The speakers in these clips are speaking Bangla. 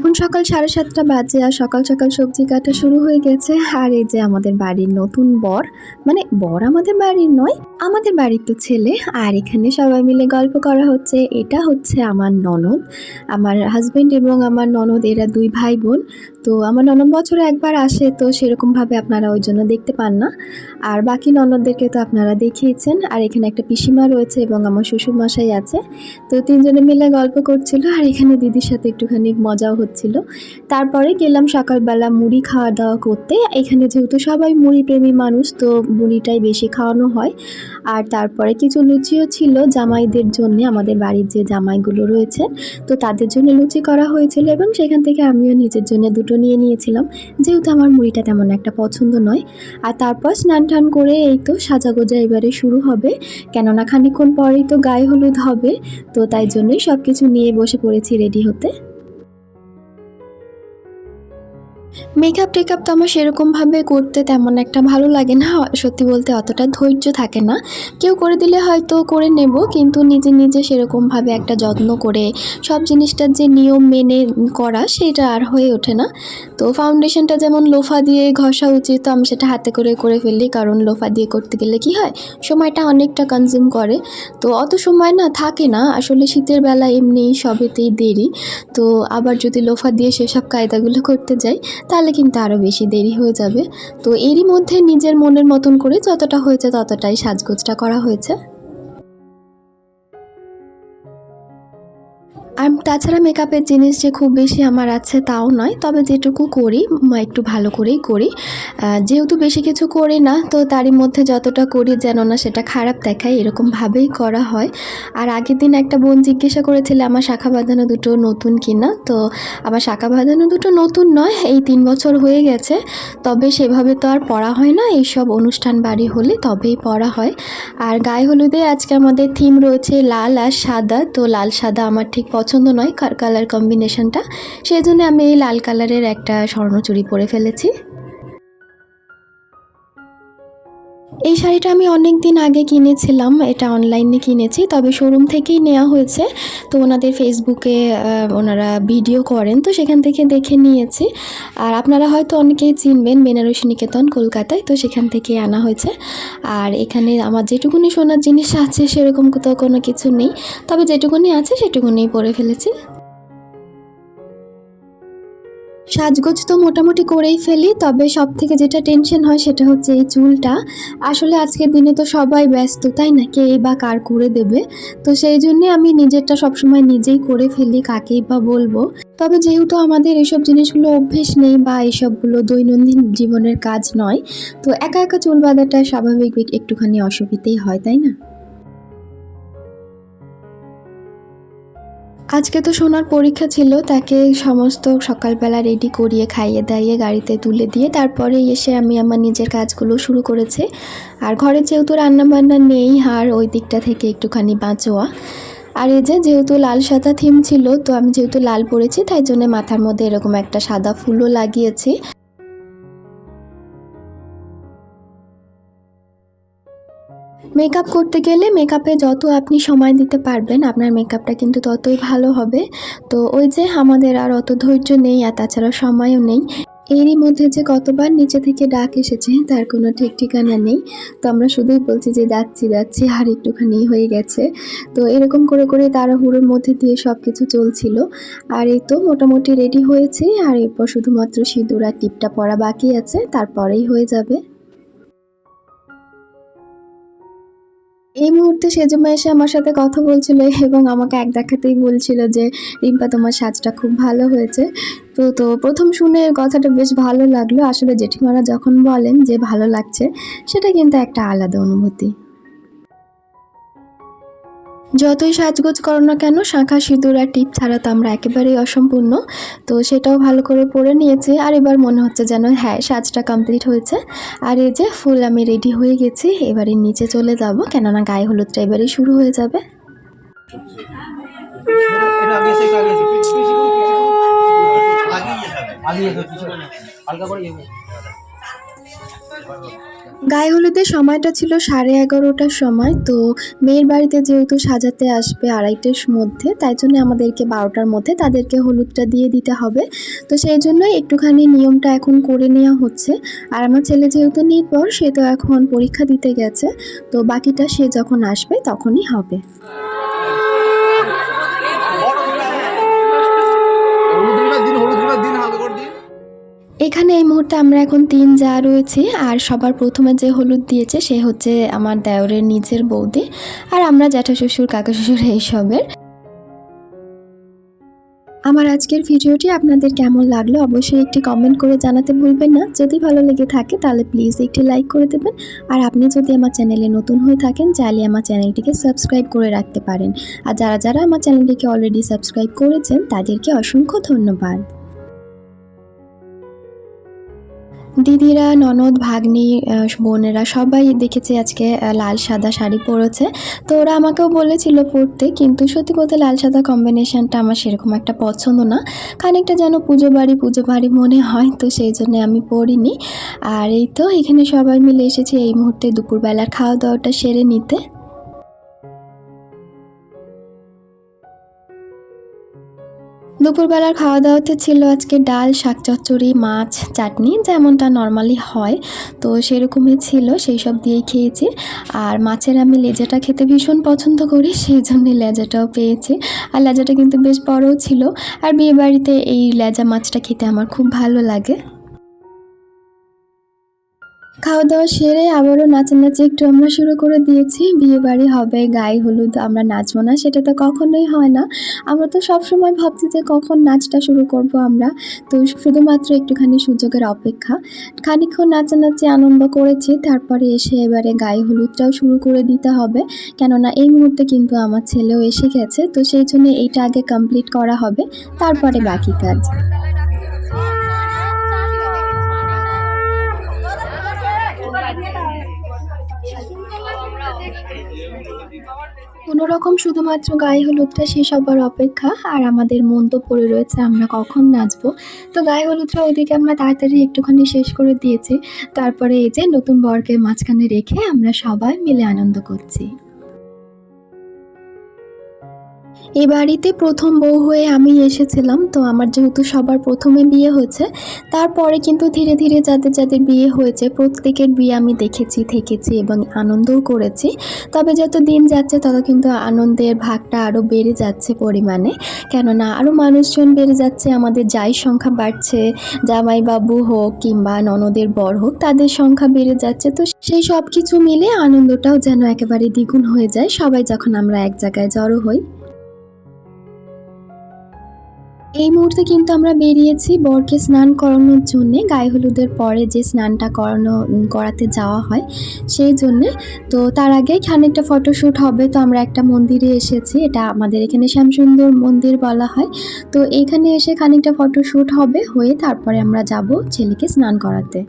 এখন সকাল সাড়ে সাতটা বাজে আর সকাল সকাল সবজি কাটা শুরু হয়ে গেছে। আর এই যে আমাদের বাড়ির নতুন বর মানে বর আমাদের বাড়ির নয়, আমাদের বাড়ির তো ছেলে। আর এখানে সবাই মিলে গল্প করা হচ্ছে। এটা হচ্ছে আমার ননদ, আমার হাজবেন্ড এবং আমার ননদ, এরা দুই ভাই বোন তো আমার ননদ বছরে একবার আসে, তো সেরকমভাবে আপনারা ওই জন্য দেখতে পান না। আর বাকি ননদদেরকে তো আপনারা দেখিয়েছেন। আর এখানে একটা পিসিমা রয়েছে এবং আমার শ্বশুর মশাই আছে। তো তিনজনে মিলে গল্প করছিল। আর এখানে দিদির সাথে একটুখানি মজাও হচ্ছিল। তারপরে গেলাম সকালবেলা মুড়ি খাওয়া দাওয়া করতে। এখানে যেহেতু সবাই মুড়ি প্রেমী মানুষ, তো মুড়িটাই বেশি খাওয়ানো হয়। আর তারপরে কিছু লুচিও ছিল জামাইদের জন্য, আমাদের বাড়ির যে জামাইগুলো রয়েছে। তো তাদের জন্য লুচি করা হয়েছিল এবং সেখান থেকে আমিও নিজের জন্য দুটো নিয়ে নিয়েছিলাম। যেহেতু আমার মুড়িটা তেমন একটা পছন্দ নয়। আর তারপর স্নান টান করে এই তো সাজাগোজা এবারে শুরু হবে। কেননা খানিকক্ষণ পরেই তো গায়ে হলুদ হবে। তো তাই জন্যই সব কিছু নিয়ে বসে পড়েছি রেডি হতে। মেকআপ টেকআপ তো আমার সেরকমভাবে করতে তেমন একটা ভালো লাগে না। সত্যি বলতে অতটা ধৈর্য থাকে না। কেউ করে দিলে হয়তো করে নেব, কিন্তু নিজে নিজে সেরকমভাবে একটা যত্ন করে সব জিনিসটার যে নিয়ম মেনে করা, সেটা আর হয়ে ওঠে না। তো ফাউন্ডেশনটা যেমন লোফা দিয়ে ঘষা উচিত, তো আমি সেটা হাতে করে করে ফেলি, কারণ লোফা দিয়ে করতে গেলে কি হয়, সময়টা অনেকটা কনজিউম করে। তো অত সময় না থাকে না, আসলে শীতের বেলা এমনি সবেতেই দেরি। তো আবার যদি লোফা দিয়ে সেসব কায়দাগুলো করতে যাই তাহলে কিন্তু আরও বেশি দেরি হয়ে যাবে। তো এরই মধ্যে নিজের মনের মতন করে যতটা হয়েছে ততটাই সাজগোজটা করা হয়েছে। আর তাছাড়া মেকআপের জিনিস যে খুব বেশি আমার আছে তাও নয়, তবে যেটুকু করি একটু ভালো করেই করি। যেহেতু বেশি কিছু করি না, তো তারই মধ্যে যতটা করি যেন না সেটা খারাপ দেখায় এরকমভাবেই করা হয়। আর আগের দিন একটা বোন জিজ্ঞাসা করেছিল, আমার শাখা বাঁধানো দুটো নতুন কিনা? তো আমার শাখা বাঁধানো দুটো নতুন নয়, এই তিন বছর হয়ে গেছে, তবে সেভাবে তো আর পড়া হয় না, এইসব অনুষ্ঠান বাড়ি হলে তবেই পড়া হয়। আর গায়ে হলুদে আজকে আমাদের থিম রয়েছে লাল আর সাদা, তো লাল সাদা আমার ঠিক পছন্দ নয় কার কালার কম্বিনেশনটা সেই জন্য আমি এই লাল কালারের একটা স্বর্ণচুরি পরে ফেলেছি। এই শাড়িটা আমি অনেক দিন আগে কিনেছিলাম, এটা অনলাইনে কিনেছি, তবে শোরুম থেকেই নেওয়া হয়েছে। তো ওনাদের ফেসবুকে ওনারা ভিডিও করেন, তো সেখান থেকে দেখে নিয়েছি। আর আপনারা হয়তো অনেকেই চিনবেন বেনারসি নিকেতন, কলকাতায়, তো সেখান থেকে আনা হয়েছে। আর এখানে আমার যেটুকুনি সোনার জিনিস আছে, সেরকম কোথাও কোনো কিছু নেই। তবে যেটুকুনি আছে সেটুকুনি পরে ফেলেছি। সাজগোজ তো মোটামুটি করেই ফেলি, তবে সব থেকে যেটা টেনশন হয় সেটা হচ্ছে এই চুলটা। আসলে আজকের দিনে তো সবাই ব্যস্ত, তাই না? কে বা কার করে দেবে? তো সেই জন্যে আমি নিজেরটা সবসময় নিজেই করে ফেলি, কাকেই বা বলব। তবে যেহেতু আমাদের এসব জিনিসগুলো অভ্যেস নেই বা এসবগুলো দৈনন্দিন জীবনের কাজ নয়, তো একা একা চুল বাঁধাটা স্বাভাবিক একটুখানি অসুবিধেই হয়, তাই না? আজকে তো সোনার পরীক্ষা ছিল, তাকে সমস্ত সকালবেলা রেডি করিয়ে খাইয়ে দাইয়ে গাড়িতে তুলে দিয়ে তারপরে এসে আমি আমার নিজের কাজগুলো শুরু করেছি। আর ঘরে যেহেতু রান্নাবান্না নেই, আর ওই দিকটা থেকে একটুখানি বাঁচোয়া। আর এই যে যেহেতু লাল সাদা থিম ছিল, তো আমি যেহেতু লাল পরেছি, তাই জন্য মাথার মধ্যে এরকম একটা সাদা ফুলও লাগিয়েছি। মেকআপ করতে গেলে মেকআপে যত আপনি সময় দিতে পারবেন, আপনার মেকআপটা কিন্তু ততই ভালো হবে। তো ওই যে আমাদের আর অত ধৈর্য নেই আর তাছাড়া সময়ও নেই। এরই মধ্যে যে কতবার নিচে থেকে ডাক এসেছে, তার কোনো ঠিক ঠিকানা নেই। তো আমরা শুধুই বলছি যে যাচ্ছি যাচ্ছি, আর একটুখানি হয়ে গেছে। তো এরকম করে করে তাড়াহুড়োর মধ্যে দিয়ে সব কিছু চলছিল। আর এই তো মোটামুটি রেডি হয়েছে, আর এরপর শুধুমাত্র সিঁদুর আর টিপটা পরা বাকি আছে, তারপরেই হয়ে যাবে। এই মুহূর্তে সেজমা এসে আমার সাথে কথা বলছিল এবং আমাকে এক দেখাতেই বলছিল যে, রিম্পা, তোমার সাজটা খুব ভালো হয়েছে। তো তো প্রথম শুনে কথাটা বেশ ভালো লাগল। আসলে জেঠিমারা যখন বলেন যে, ভালো লাগছে, সেটা কিন্তু একটা আলাদা অনুভূতি। যতই সাজগোজ করো না কেন শাঁখা সিঁদুর আর টিপ ছাড়া তো আমরা একেবারেই অসম্পূর্ণ তো সেটাও ভালো করে পরে নিয়েছি আর এবার মনে হচ্ছে যেন হ্যাঁ সাজটা কমপ্লিট হয়েছে আর এই যে ফুল আমি রেডি হয়ে গেছি এবারে নিচে চলে যাব কেননা গায়ে হলুদটা এবারেই শুরু হয়ে যাবে ইয়ে হালকা করে ইয়ে। গায়ে হলুদের সময়টা ছিল সাড়ে এগারোটার সময়, তো মেয়ের বাড়িতে যেহেতু সাজাতে আসবে আড়াইটের মধ্যে, তাই জন্য আমাদেরকে বারোটার মধ্যে তাদেরকে হলুদটা দিয়ে দিতে হবে। তো সেই জন্যই একটুখানি নিয়মটা এখন করে নেওয়া হচ্ছে। আর আমার ছেলে যেহেতু নির্ভর, সে তো এখন পরীক্ষা দিতে গেছে, তো বাকিটা সে যখন আসবে তখনই হবে। দিন। এখানে এই মুহূর্তে আমরা এখন তিন যা রয়েছি, আর সবার প্রথমে যে হলুদ দিয়েছে সে হচ্ছে আমার দেওরের নিজের বৌদি, আর আমরা জ্যাঠা শ্বশুর, কাকা শ্বশুর এইসবের আমার আজকের ভিডিওটি আপনাদের কেমন লাগল অবশ্যই একটি কমেন্ট করে জানাতে ভুলবেন না। যদি ভালো লেগে থাকে তাহলে প্লিজ একটি লাইক করে দেবেন। আর আপনি যদি আমার চ্যানেলে নতুন হয়ে থাকেন, চাইলে আমার চ্যানেলটিকে সাবস্ক্রাইব করে রাখতে পারেন। আর যারা যারা আমার চ্যানেলটিকে অলরেডি সাবস্ক্রাইব করেছেন, তাদেরকে অসংখ্য ধন্যবাদ। দিদিরা, ননদ, ভাগ্নি বোনেরা সবাই দেখেছি আজকে লাল সাদা শাড়ি পরেছে। তো ওরা আমাকেও বলেছিল পরতে, কিন্তু সত্যি বলতে লাল সাদা কম্বিনেশানটা আমার সেরকম একটা পছন্দ না। খানিকটা যেন পুজো বাড়ি পুজো বাড়ি মনে হয়, তো সেই জন্য আমি পরিনি। আর এই তো, এখানে সবাই মিলে এসেছি এই মুহূর্তে দুপুরবেলার খাওয়া দাওয়াটা সেরে নিতে। দুপুরবেলার খাওয়া দাওয়াতে ছিল আজকে ডাল, শাক চচ্চড়ি, মাছ, চাটনি, যেমনটা নর্মালি হয়। তো সেরকমই ছিল সেই সব দিয়েই খেয়েছি। আর মাছের আমি লেজাটা খেতে ভীষণ পছন্দ করি সেই জন্য লেজাটাও পেয়েছি। আর লেজাটা কিন্তু বেশ বড়ও ছিল। আর বিয়েবাড়িতে এই লেজা মাছটা খেতে আমার খুব ভালো লাগে। খাওয়া দাওয়া সেরে আবারও নাচানাচি একটু আমরা শুরু করে দিয়েছি। বিয়ে বাড়ি হবে, গায়ে হলুদ, আমরা নাচবো না, সেটা তো কখনোই হয় না। আমরা তো সবসময় ভাবছি যে কখন নাচটা শুরু করব আমরা। তো শুধুমাত্র একটুখানি সুযোগের অপেক্ষা। খানিকক্ষণ নাচানাচি আনন্দ করেছি, তারপরে এসে এবারে গায়ে হলুদটাও শুরু করে দিতে হবে। কেননা এই মুহূর্তে কিন্তু আমার ছেলেও এসে গেছে, তো সেই জন্য এইটা আগে কমপ্লিট করা হবে। তারপরে বাকি কাজ। কোনো রকম শুধুমাত্র গায়ে হলুদটা শেষ হবার অপেক্ষা আর আমাদের মন তো পড়ে রয়েছে, আমরা কখন নাচবো? তো গায়ে হলুদটা ওইদিকে আমরা তাড়াতাড়ি একটুখানি শেষ করে দিয়েছি। তারপরে এই যে নতুন বরকে মাঝখানে রেখে আমরা সবাই মিলে আনন্দ করছি। এই বাড়িতে প্রথম বউ হয়ে আমি এসেছিলাম, তো আমার যেহেতু সবার প্রথমে বিয়ে হয়েছে, তারপরে কিন্তু ধীরে ধীরে যাদের যাদের বিয়ে হয়েছে, প্রত্যেকের বিয়ে আমি দেখেছি, থেকেছি এবং আনন্দও করেছি। তবে যত দিন যাচ্ছে, তত কিন্তু আনন্দের ভাগটা আরও বেড়ে যাচ্ছে পরিমাণে। কেননা আরও মানুষজন বেড়ে যাচ্ছে, আমাদের যাই সংখ্যা বাড়ছে, জামাইবাবু হোক কিংবা ননদের বর হোক, তাদের সংখ্যা বেড়ে যাচ্ছে, তো সেই সব কিছু মিলে আনন্দটাও যেন একেবারে দ্বিগুণ হয়ে যায়। সবাই যখন আমরা এক জায়গায় জড়ো হই এই মুহূর্তে কিন্তু আমরা বেরিয়েছি বরকে স্নান করানোর জন্য, গায়ে হলুদের পরে যে স্নানটা করানো করাতে যাওয়া হয় সেই জন্যে। তো তার আগে খানিকটা ফটোশ্যুট হবে, তো আমরা একটা মন্দিরে এসেছি, এটা আমাদের এখানে শ্যামসুন্দর মন্দির বলা হয়। তো এখানে এসে খানিকটা ফটোশ্যুট হবে, হয়ে তারপরে আমরা যাব ছেলেকে স্নান করাতে।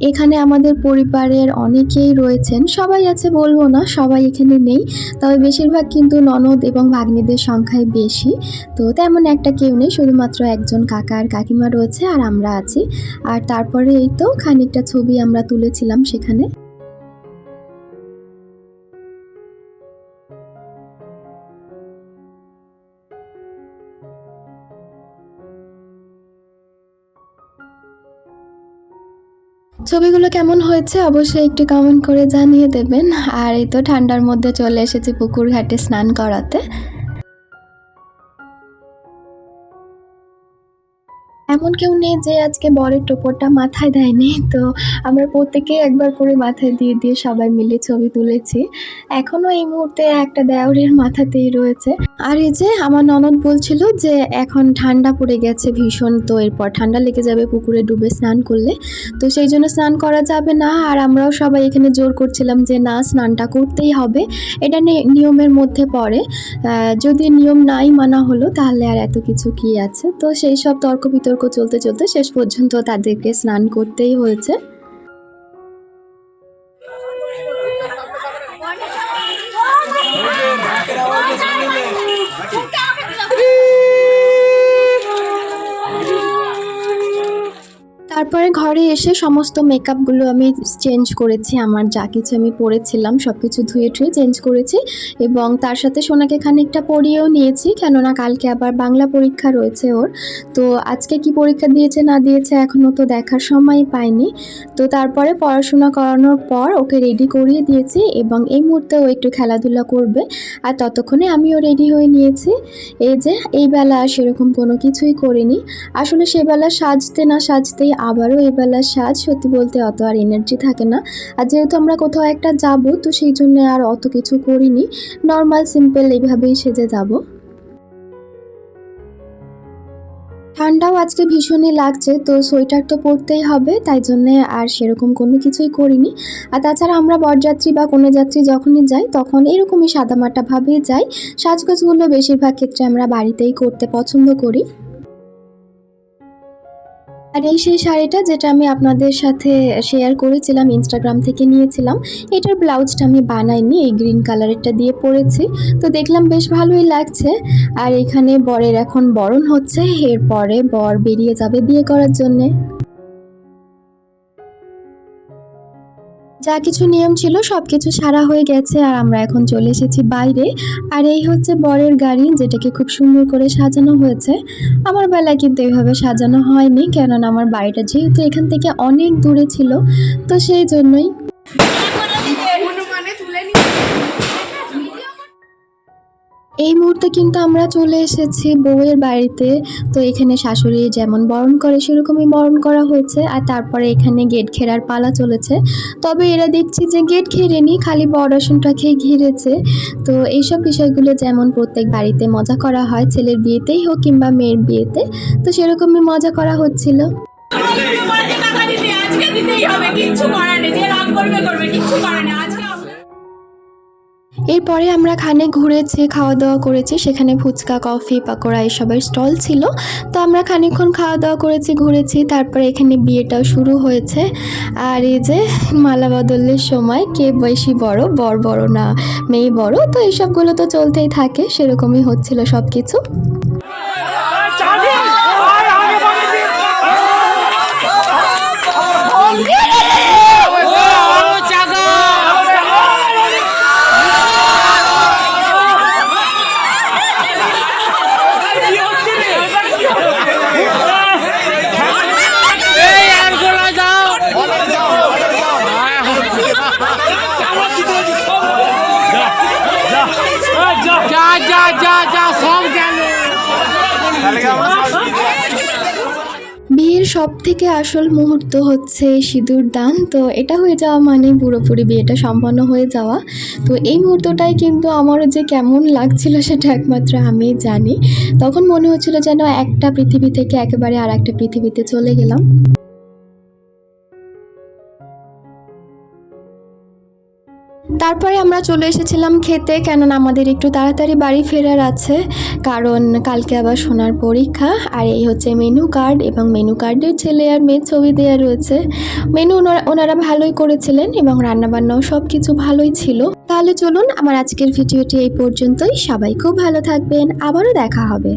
এখানে আমাদের পরিবারের অনেকেই রয়েছেন। সবাই আছে বলব না, সবাই এখানে নেই। তবে বেশিরভাগ কিন্তু ননদ এবং ভাগ্নিদের সংখ্যায় বেশি। তো তেমন একটা কেউ নেই, শুধুমাত্র একজন কাকা আর কাকিমা রয়েছে আর আমরা আছি। আর তারপরে এই তো খানিকটা ছবি আমরা তুলেছিলাম সেখানে। ছবিগুলো কেমন হয়েছে অবশ্যই একটু কমেন্ট করে জানিয়ে দেবেন। আর এই তো ঠান্ডার মধ্যে চলে এসেছি পুকুর ঘাটে স্নান করাতে। এমন কেউ নেই যে আজকে বরের টোপরটা মাথায় দেয়নি। তো আমরা প্রত্যেকে একবার করে মাথায় দিয়ে দিয়ে সবাই মিলে ছবি তুলেছি। এখনও এই মুহূর্তে একটা দেওরের মাথাতেই রয়েছে। আর এই যে আমার ননদ বলছিল যে এখন ঠান্ডা পড়ে গেছে ভীষণ, তো এরপর ঠান্ডা লেগে যাবে পুকুরে ডুবে স্নান করলে। তো সেই জন্য স্নান করা যাবে না, আর আমরাও সবাই এখানে জোর করছিলাম যে না, স্নানটা করতেই হবে। এটা নিয়মের মধ্যে পড়ে। যদি নিয়ম নাই মানা হলো, তাহলে আর এত কিছু কি আছে? তো সেই সব তর্ক বিতর্ক চলতে চলতে শেষ পর্যন্ত তাদেরকে স্নান করতেই হয়েছে। তারপরে ঘরে এসে সমস্ত মেকআপগুলো আমি চেঞ্জ করেছি, আমার যা কিছু আমি পরেছিলাম সব কিছু ধুয়ে টুয়ে চেঞ্জ করেছি এবং তার সাথে সোনাকে খানিকটা পড়িয়েও নিয়েছি, কেননা কালকে আবার বাংলা পরীক্ষা রয়েছে ওর। তো আজকে কি পরীক্ষা দিয়েছে না দিয়েছে এখনও তো দেখার সময় পাইনি। তো তারপরে পড়াশোনা করানোর পর ওকে রেডি করিয়ে দিয়েছি এবং এই মুহূর্তে ও একটু খেলাধুলা করবে আর ততক্ষণে আমিও রেডি হয়ে নিয়েছি। এই যে, এই বেলা সেরকম কোনো কিছুই করিনি। আসলে সেবেলা সাজতে না সাজতেই আবারও এবেলা সাজ সত্যি বলতে অত আর এনার্জি থাকে না। আর যেহেতু আমরা কোথাও একটা যাব, তো সেই জন্য আর অত কিছু করিনি। নর্মাল সিম্পল এইভাবেই সেজে যাব। ঠান্ডাও আজকে ভীষণই লাগছে, তো সোয়েটার তো পরতেই হবে, তাই জন্যে আর সেরকম কোনো কিছুই করিনি। আর তাছাড়া আমরা বরযাত্রী বা কোনো যাত্রী যখনই যাই, তখন এরকমই সাদামাটাভাবেই যাই। সাজগোজগুলো বেশিরভাগ ক্ষেত্রে আমরা বাড়িতেই করতে পছন্দ করি। আর এই সেই শাড়িটা যেটা আমি আপনাদের সাথে শেয়ার করেছিলাম ইনস্টাগ্রাম থেকে নিয়েছিলাম, এটার ব্লাউজটা আমি বানাইনি, এই গ্রিন কালারেরটা দিয়ে পরেছি। তো দেখলাম বেশ ভালোই লাগছে। আর এখানে বরের এখন বরণ হচ্ছে, এরপরে বর বেরিয়ে যাবে বিয়ে করার জন্যে। যা কিছু নিয়ম ছিল সব কিছু সারা হয়ে গেছে আর আমরা এখন চলে এসেছি বাইরে। আর এই হচ্ছে বরের গাড়ি যেটাকে খুব সুন্দর করে সাজানো হয়েছে। আমার বেলায় কিন্তু এইভাবে সাজানো হয়নি কেননা আমার বাড়িটা যেহেতু এখান থেকে অনেক দূরে ছিল, তো সেই জন্যই এই মুহূর্তে কিন্তু আমরা চলে এসেছি বউয়ের বাড়িতে। তো এখানে শাশুড়ি যেমন বরণ করে, সেরকমই বরণ করা হয়েছে। আর তারপরে এখানে গেট ঘেরার পালা চলেছে। তবে এরা দেখছি যে গেট ঘেরেনি, খালি বড়াসনটাকেই ঘিরেছে। তো এইসব বিষয়গুলো যেমন প্রত্যেক বাড়িতে মজা করা হয়, ছেলের বিয়েতেই হোক কিংবা মেয়ের বিয়েতে, তো সেরকমই মজা করা হচ্ছিল। কিচ্ছু করার নেই। যে রাগ করবে করবে, কিচ্ছু করার নেই। এরপরে আমরা খানে ঘুরেছি খাওয়া দাওয়া করেছি, সেখানে ফুচকা, কফি, পাকোড়া এসবের স্টল ছিল। তো আমরা খানিক্ষণ খাওয়া দাওয়া করেছি, ঘুরেছি, তারপরে এখানে বিয়েটাও শুরু হয়েছে। আর এই যে মালা বদলের সময় কে বেশি বড়, বর বড় না, মেয়ে বড়, তো এইসবগুলো তো চলতেই থাকে, সেরকমই হচ্ছিল সব কিছু বিয়ের সব থেকে আসল মুহূর্ত হচ্ছে সিঁদুর দান, তো এটা হয়ে যাওয়া মানে পুরোপুরি বিয়েটা সম্পন্ন হয়ে যাওয়া। তো এই মুহূর্তটাই কিন্তু আমারও যে কেমন লাগছিল সেটা একমাত্র আমি জানি। তখন মনে হচ্ছিল যেন একটা পৃথিবী থেকে একেবারে আর একটা পৃথিবীতে চলে গেলাম। তারপরে আমরা চলে এসেছিলাম খেতে, কেননা আমাদের একটু তাড়াতাড়ি বাড়ি ফেরার আছে। কারণ কালকে আবার সোনার পরীক্ষা, আর এই হচ্ছে মেনু কার্ড এবং মেনু কার্ডের ছেলে আর মেয়ের ছবি দেওয়া রয়েছে। মেনু ওনারা ভালোই করেছিলেন এবং রান্নাবান্নাও সব কিছু ভালোই ছিল। তাহলে চলুন, আমার আজকের ভিডিওটি এই পর্যন্তই। সবাই খুব ভালো থাকবেন। আবারও দেখা হবে।